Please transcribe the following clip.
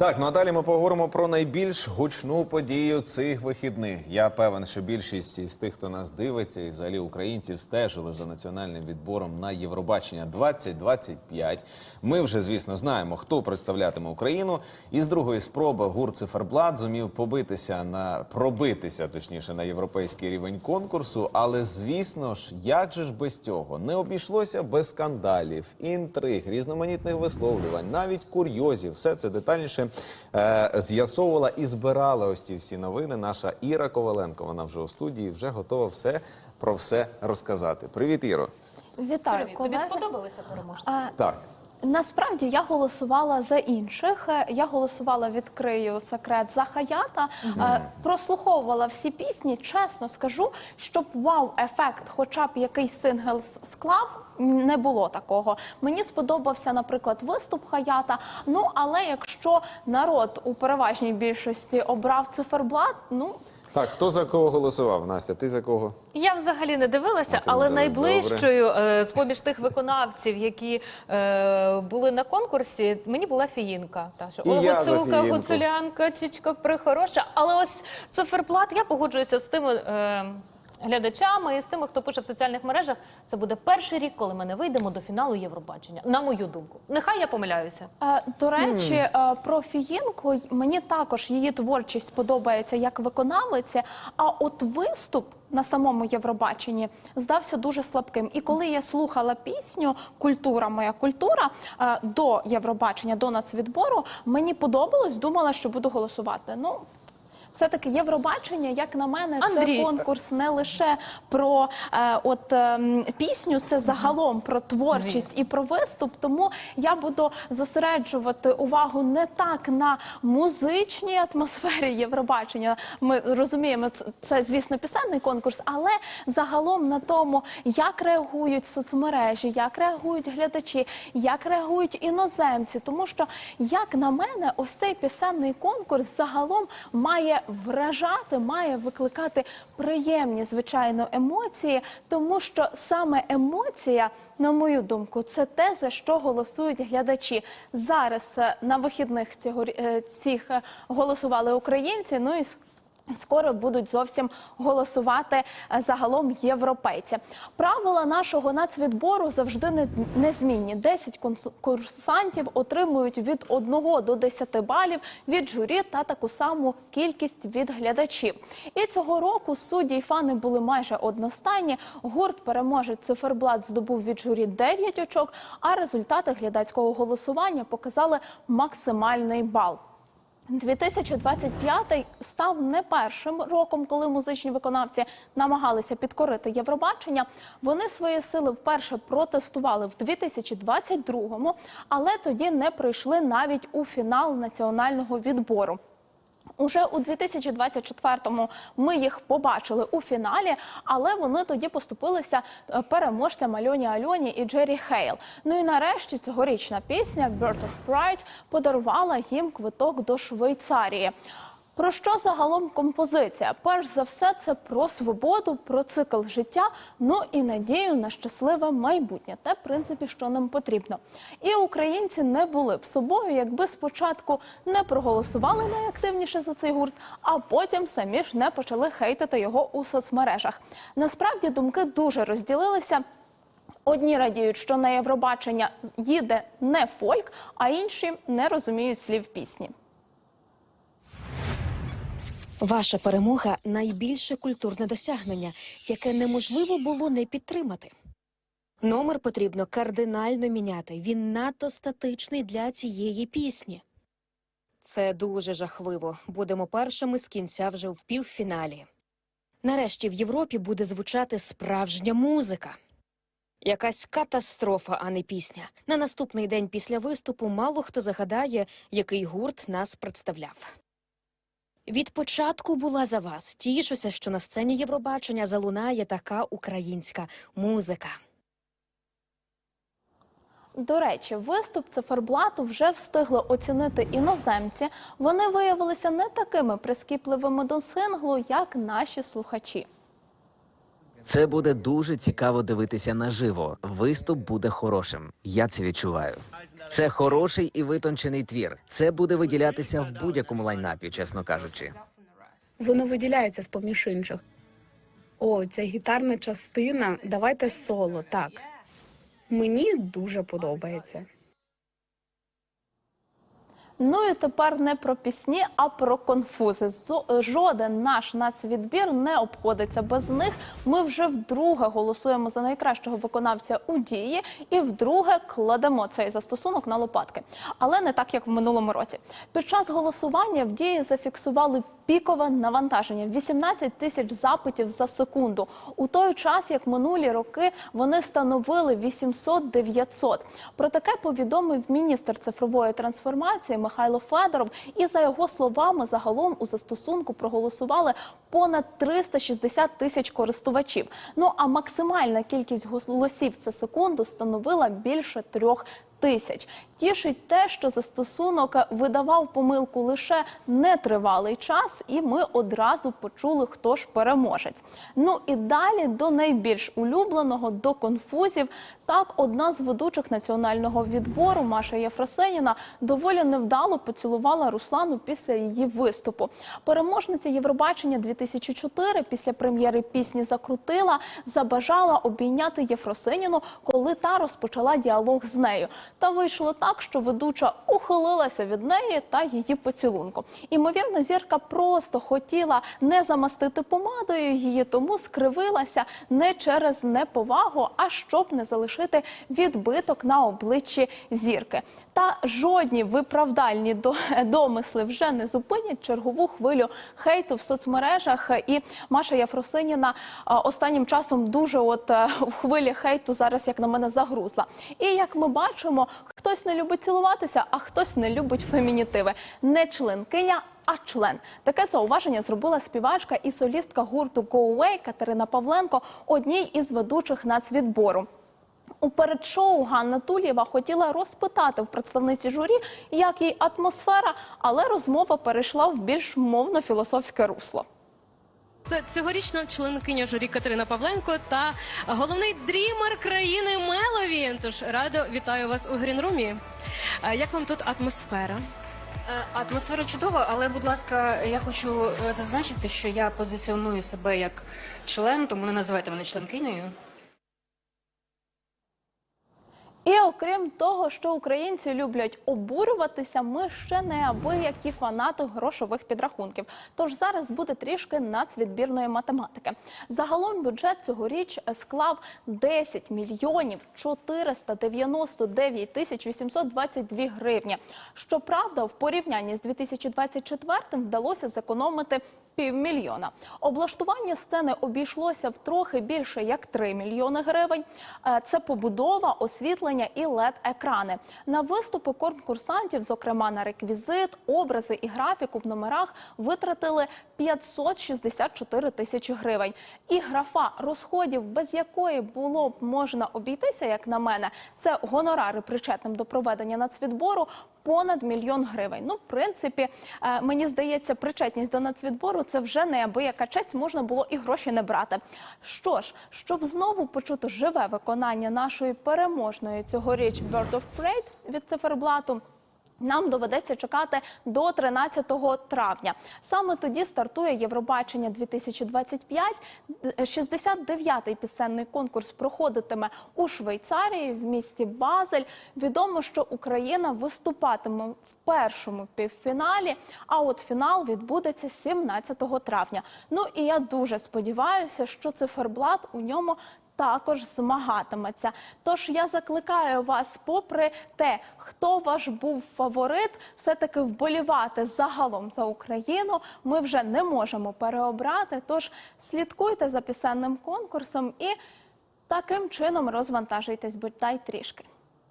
Так, ну а далі ми поговоримо про найбільш гучну подію цих вихідних. Я певен, що більшість із тих, хто нас дивиться, і взагалі українців стежили за національним відбором на Євробачення 2025. Ми вже, звісно, знаємо, хто представлятиме Україну. І з другої спроби гурт Циферблат зумів побитися на пробитися, точніше, на європейський рівень конкурсу. Але звісно ж, як же ж без цього не обійшлося без скандалів, інтриг, різноманітних висловлювань, навіть курйозів. Все це детальніше е, з'ясовувала і збирала ось ці всі новини. Наша Іра Коваленко. Вона вже у студії, вже готова все про все розказати. Привіт, Іро. Вітаю, Привіт. Тобі колеги. сподобалися переможці? А, Так. Насправді я голосувала за інших. Е, Я голосувала відкрию секрет за Хаята. Е, Прослуховувала всі пісні. Чесно скажу, щоб вау-ефект, хоча б якийсь сингл склав. Не було такого. Мені сподобався, наприклад, виступ Хаята. Ну але якщо народ у переважній більшості обрав циферблат, ну Так, хто за кого голосував? Настя, ти за кого? Я взагалі не дивилася, А ти не але дивилась, найближчою е, з поміж тих виконавців, які е, були на конкурсі, мені була фіїнка. Та що І я за гуцулка, Фіїнку». гуцулянка, чічка прихороша. Але ось циферблат, я погоджуюся з тими. Е, Глядачами і з тими, хто пише в соціальних мережах, це буде перший рік, коли ми не вийдемо до фіналу Євробачення. На мою думку, нехай я помиляюся. Е, До речі, е, про Фіїнку мені також її творчість подобається як виконавиці. А от виступ на самому Євробаченні здався дуже слабким. І коли я слухала пісню Культура моя культура е, до Євробачення, до нацвідбору, мені подобалось, думала, що буду голосувати. Ну. Все-таки Євробачення, як на мене, Андрій. це конкурс не лише про е, от ем, пісню, це загалом про творчість і про виступ. Тому я буду зосереджувати увагу не так на музичній атмосфері Євробачення. Ми розуміємо, це, це звісно пісенний конкурс, але загалом на тому, як реагують соцмережі, як реагують глядачі, як реагують іноземці. Тому що, як на мене, ось цей пісенний конкурс загалом має вражати, має викликати приємні, звичайно, емоції, тому що саме емоція. На мою думку, це те, за що голосують глядачі. Зараз е, на вихідних е, цих е, голосували українці. Ну і Скоро будуть зовсім голосувати е, загалом європейці. Правила нашого нацвідбору завжди незмінні. 10 консу- курсантів отримують від 1 до 10 балів від журі та таку саму кількість від глядачів. І цього року судді й фани були майже одностайні. Гурт переможець циферблат здобув від журі 9 очок, а результати глядацького голосування показали максимальний бал. 2025 став не першим роком, коли музичні виконавці намагалися підкорити Євробачення. Вони свої сили вперше протестували в 2022-му, але тоді не прийшли навіть у фінал національного відбору. Уже у 2024-му ми їх побачили у фіналі, але вони тоді поступилися е, переможцям Альоні Альоні і Джері Хейл. Ну і нарешті цьогорічна пісня «Bird of Pride» подарувала їм квиток до Швейцарії. Про що загалом композиція? Перш за все, це про свободу, про цикл життя, ну і надію на щасливе майбутнє. Те, в принципі, що нам потрібно. І українці не були б собою, якби спочатку не проголосували найактивніше за цей гурт, а потім самі ж не почали хейтити його у соцмережах. Насправді думки дуже розділилися. Одні радіють, що на Євробачення їде не фольк, а інші не розуміють слів пісні. Ваша перемога найбільше культурне досягнення, яке неможливо було не підтримати. Номер потрібно кардинально міняти. Він надто статичний для цієї пісні. Це дуже жахливо. Будемо першими з кінця вже в півфіналі. Нарешті в Європі буде звучати справжня музика. Якась катастрофа, а не пісня. На наступний день після виступу мало хто загадає, який гурт нас представляв. Від початку була за вас. Тішуся, що на сцені Євробачення залунає така українська музика. До речі, виступ циферблату вже встигли оцінити іноземці. Вони виявилися не такими прискіпливими до синглу, як наші слухачі. Це буде дуже цікаво дивитися наживо. Виступ буде хорошим. Я це відчуваю. Це хороший і витончений твір. Це буде виділятися в будь-якому лайнапі, чесно кажучи. Воно виділяється з поміж інших. О, ця гітарна частина. Давайте соло, так. Мені дуже подобається. Ну і тепер не про пісні, а про конфузи. Жоден наш нацвідбір не обходиться без них. Ми вже вдруге голосуємо за найкращого виконавця у дії, і вдруге кладемо цей застосунок на лопатки. Але не так, як в минулому році. Під час голосування в дії зафіксували пікове навантаження 18 тисяч запитів за секунду. У той час, як минулі роки, вони становили 800-900. Про таке повідомив міністр цифрової трансформації Михайло Федоров. І за його словами, загалом у застосунку проголосували понад 360 тисяч користувачів. Ну а максимальна кількість голосів за секунду становила більше трьох тисяч. Тішить те, що застосунок видавав помилку лише нетривалий час, і ми одразу почули, хто ж переможець. Ну і далі до найбільш улюбленого, до конфузів. Так, одна з ведучих національного відбору Маша Єфросеніна доволі невдало поцілувала Руслану після її виступу. Переможниця Євробачення 2004 після прем'єри пісні Закрутила забажала обійняти Єфросиніну, коли та розпочала діалог з нею. Та вийшло так, що ведуча ухилилася від неї та її поцілунку. Імовірно, зірка просто хотіла не замастити помадою її, тому скривилася не через неповагу, а щоб не залишити відбиток на обличчі зірки. Та жодні виправдальні домисли вже не зупинять чергову хвилю хейту в соцмережах. І Маша Єфросиніна а, останнім часом дуже от е, в хвилі хейту зараз, як на мене, загрузла. І як ми бачимо, хтось не любить цілуватися, а хтось не любить фемінітиви. Не членкиня. А член таке зауваження зробила співачка і солістка гурту Go Away Катерина Павленко, одній із ведучих нацвідбору. У передшоу Ганна Тулєва хотіла розпитати в представниці журі, як їй атмосфера, але розмова перейшла в більш мовно-філософське русло. Це цьогорічна членкиня журі Катерина Павленко та головний дрімер країни Меловін. Тож радо вітаю вас у Грінрумі. Як вам тут атмосфера? Е, Атмосфера чудова, але, будь ласка, я хочу е, зазначити, що я позиціоную себе як член, тому не називайте мене членкинею. І окрім того, що українці люблять обурюватися, ми ще неабиякі фанати грошових підрахунків. Тож зараз буде трішки нацвідбірної математики. Загалом бюджет цьогоріч склав 10 мільйонів 499 тисяч 822 гривні. Щоправда, в порівнянні з 2024 вдалося зекономити півмільйона. Облаштування сцени обійшлося в трохи більше як 3 мільйони гривень. Е, Це побудова, освітлення і LED-екрани. На виступи конкурсантів, зокрема на реквізит, образи і графіку в номерах, витратили 564 тисячі гривень. І графа розходів, без якої було б можна обійтися, як на мене, це гонорари причетним до проведення нацвідбору понад мільйон гривень. Ну, в принципі, е, мені здається, причетність до нацвідбору це вже неабияка честь, можна було і гроші не брати. Що ж, щоб знову почути живе виконання нашої переможної цьогоріч Bird of Prey від циферблату. Нам доведеться чекати до 13 травня. Саме тоді стартує Євробачення 2025. 69-й пісенний конкурс проходитиме у Швейцарії в місті Базель. Відомо, що Україна виступатиме в першому півфіналі. А от фінал відбудеться 17 травня. Ну і я дуже сподіваюся, що циферблат у ньому також змагатиметься. Тож я закликаю вас, попри те, хто ваш був фаворит, все-таки вболівати загалом за Україну. Ми вже не можемо переобрати. Тож слідкуйте за пісенним конкурсом і таким чином розвантажуйтесь, бодай трішки.